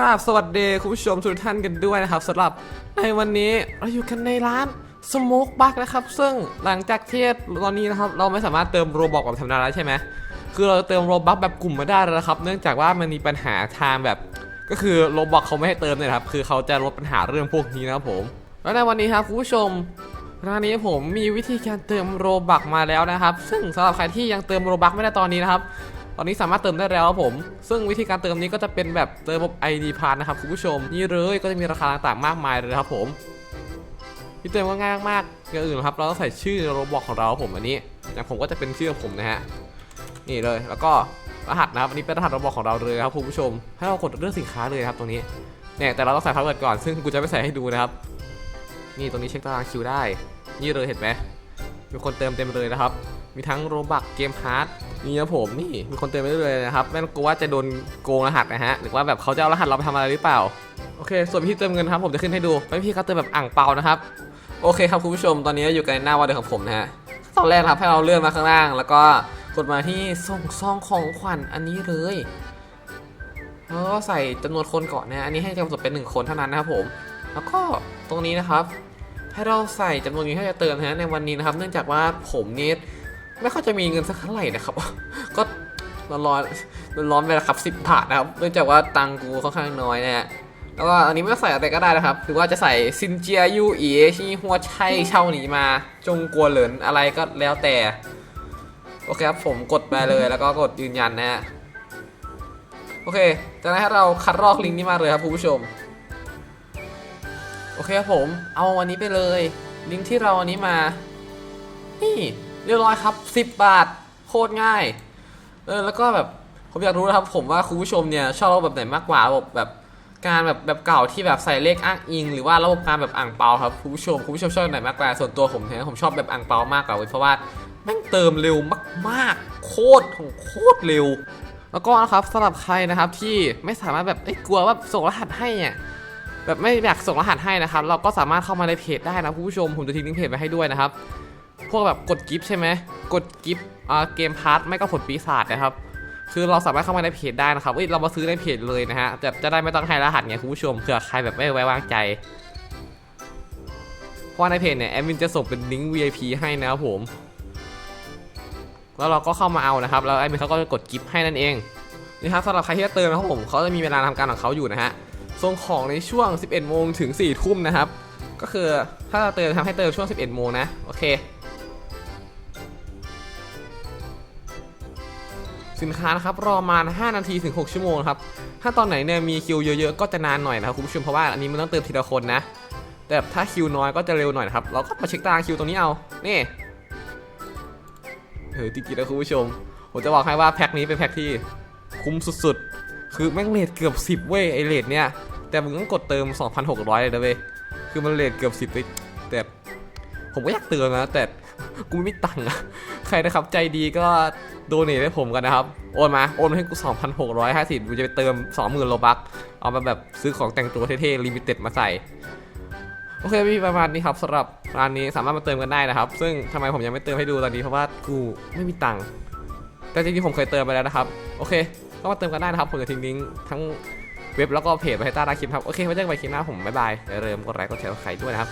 ราบสวัสดีคุณผู้ชมทุกท่านกันด้วยนะครับสำหรับในวันนี้เราอยู่กันในร้านสโมกบักนะครับ ซึ่งหลังจากที่ตอนนี้นะครับ เราไม่สามารถเติมโรบอกแบบธรรมดาได้ใช่ไหมคือเราเติมโรบักแบบกลุ่มไม่ได้แล้วนะครับ เนื่องจากว่ามันมีปัญหาทางแบบ ก็คือโรบอกเขาไม่ให้เติมเนี่ยนะครับคือเขาจะลดปัญหาเรื่องพวกนี้นะครับผม แล้วในวันนี้ครับคุณผู้ชมร้านนี้ผมมีวิธีการเติมโรบักมาแล้วนะครับ ซึ่งสำหรับใครที่ยังเติมโรบักไม่ได้ตอนนี้นะครับ ตอนนี้สามารถเติมได้แล้วครับผม ซึ่งวิธีการเติมนี้ก็จะเป็นแบบเติมแบบ ID พาร์นะครับคุณผู้ชม นี่เลยก็จะมีราคาต่างๆมากมายเลยครับผมที่เติมก็ง่ายมากๆอย่างอื่นนะครับเราต้องใส่ชื่อโรบอกของเราครับผมอันนี้อย่างผมก็จะเป็นชื่อของผมนะฮะนี่เลยแล้วก็รหัสนะครับอันนี้เป็นรหัสโรบอกของเราเลยครับคุณผู้ชม ให้เรากดเลือกสินค้าเลยครับตรงนี้เนี่ยแต่เราต้องใส่พาสเวิร์ดก่อนซึ่งกูจะไม่ใส่ให้ดูนะครับ นี่ตรงนี้เช็คตารางคิวได้ นี่เลยเห็นไหมมีคนเติมเต็มเลยนะครับ มีทั้งโรบักเกมพาร์ท นี่นะผมนี่มีคนเติมไปเรื่อยๆนะครับไม่ต้องกลัวว่าจะโดนโกงรหัสนะฮะหรือว่าแบบเขาจะเอารหัสเราไปทำอะไรหรือเปล่าโอเค ส่วนวิธีเติมเงินครับผมจะขึ้นให้ดูเป็นวิธีกาเติมแบบอ่างเปานะครับโอเคครับคุณผู้ชมตอนนี้อยู่กันหน้าวอลเดของผมนะฮะตอนแรกครับให้เราเลื่อนมาข้างล่าง แล้วก็กดมาที่ส่งซองของขวัญอันนี้เลยแล้วก็ใส่จำนวนคนก่อนนะอันนี้ให้กำหนดเป็นหนึ่งคนเท่านั้นนะครับผม แล้วก็ตรงนี้นะครับ ให้เราใส่จำนวนเงินที่จะเติมนะฮะในวันนี้นะครับ เนื่องจากว่าผมนี่ ไม่ค่อยจะมีเงินสักเท่าไหร่นะครับ ก็ร้อนร้อนๆร้อนๆไปล้วครับสิบบาทนะครับเนื่องจากว่าตังกูค่อนข้างน้อยนะฮะแล้วก็อันนี้ไม่ใส่อะไรก็ได้นะครับคือว่าจะใส่ซินเจียยูเอีที่หัวไช่เช่าหนีมา จงกลัวเหลินอะไรก็แล้วแต่ โอเคครับผมกดไปเลยแล้วก็กดยืนยันนะฮะโอเคจากนั้นให้เราคัดลอกลิงก์นี้มาเลยครับผู้ชม โอเคครับผม เอาอันนี้ไปเลย ลิงก์ที่เราอันนี้มา นี่ เรียบร้อยครับ 10 บาท โคตรง่าย เออ แล้วก็แบบ ผมอยากรู้นะครับ ผมว่าคุณผู้ชมเนี่ย ชอบระบบแบบไหนมากกว่าระบบแบบการแบบแบบเก่าที่แบบใส่เลขอ้างอิง หรือว่าระบบการแบบอ่างเปาครับคุณผู้ชมคุณผู้ชมชอบแบบไหนมากกว่า ส่วนตัวผมเนี่ยผมชอบแบบอ่างเปามากกว่าเว้ยเพราะว่าแม่งเติมเร็วมากๆ โคตรของโคตรเร็ว แล้วก็นะครับสำหรับใครนะครับที่ไม่สามารถแบบเอ้กลัวว่าส่งรหัสให้เนี่ยแบบไม่อยากส่งรหัสให้นะครับ เราก็สามารถเข้ามาในเพจได้นะคุณผู้ชมผมจะทิ้งลิงก์เพจไว้ให้ด้วยนะครับ พวกแบบกดกิฟต์ใช่ไหมกดกิฟต์อ่าเกมพาร์ทไม่ก็ผลปีศาจนะครับ คือเราสามารถเข้ามาในเพจได้นะครับเอ้ยเรามาซื้อในเพจเลยนะฮะจะจะได้ไม่ต้องให้รหัสไงคุณผู้ชมเผื่อใครแบบไม่ไว้วางใจเพราะในเพจเนี่ยแอดมินจะส่งเป็นลิงก์ VIP ให้นะครับผมแล้วเราก็เข้ามาเอานะครับ แล้วแอดมินเขาก็จะกดกิฟต์ให้นั่นเองนี่ครับสำหรับใครที่จะเติมนะครับผมเขาจะมีเวลาทำการของเขาอยู่นะฮะส่งของในช่วง 11โมงถึง4ทุ่มนะครับ ก็คือถ้าเราเติมทำให้เติมช่วง 11โมงนะ โอเค สินค้านะครับรอมา5นาทีถึง 6 ชั่วโมงครับ ถ้าตอนไหนเนี่ยมีคิวเยอะๆ ก็จะนานหน่อยนะครับคุณผู้ชมเพราะว่าอันนี้มันต้องเติมทีละคนนะ แต่ถ้าคิวน้อยก็จะเร็วหน่อยนะครับ เราก็มาเช็คตารางคิวตรงนี้เอา นี่เออจริงๆนะคุณผู้ชม ผมจะบอกให้ว่าแพ็คนี้เป็นแพ็คที่คุ้มสุดๆ คือแม่งเลทเกือบ 10 เว้ยไอเลทเนี่ย แต่มึงต้องกดเติม 2,600 เลยนะเว้ย คือมันเลทเกือบ 10เลยแต่ผมก็อยากเติมนะ แต่กูไม่มีตังค์อะใครนะครับใจดีก็ โดเนทให้ผมกันนะครับ โอนมา โอนให้กู 2,650กูจะไปเติม 20,000โลบักเอามาแบบซื้อของแต่งตัวเท่ๆลิมิเต็ดมาใส่ โอเคพี่ประมาณนี้ครับสำหรับร้านนี้สามารถมาเติมกันได้นะครับ ซึ่งทำไมผมยังไม่เติมให้ดูตอนนี้เพราะว่ากูไม่มีตังค์แต่จริงๆผมเคยเติมไปแล้วนะครับโอเคก็มาเติมกันได้นะครับผมจะทิ้งลิงก์ทั้งเว็บแล้วก็เพจไว้ให้ใต้ล่าคลิปครับโอเคไว้เจอกันใหม่คลิปหน้าผมบ๊ายบายอย่าลืมกดไลค์กดแชร์กดไลค์ด้วยนะครับ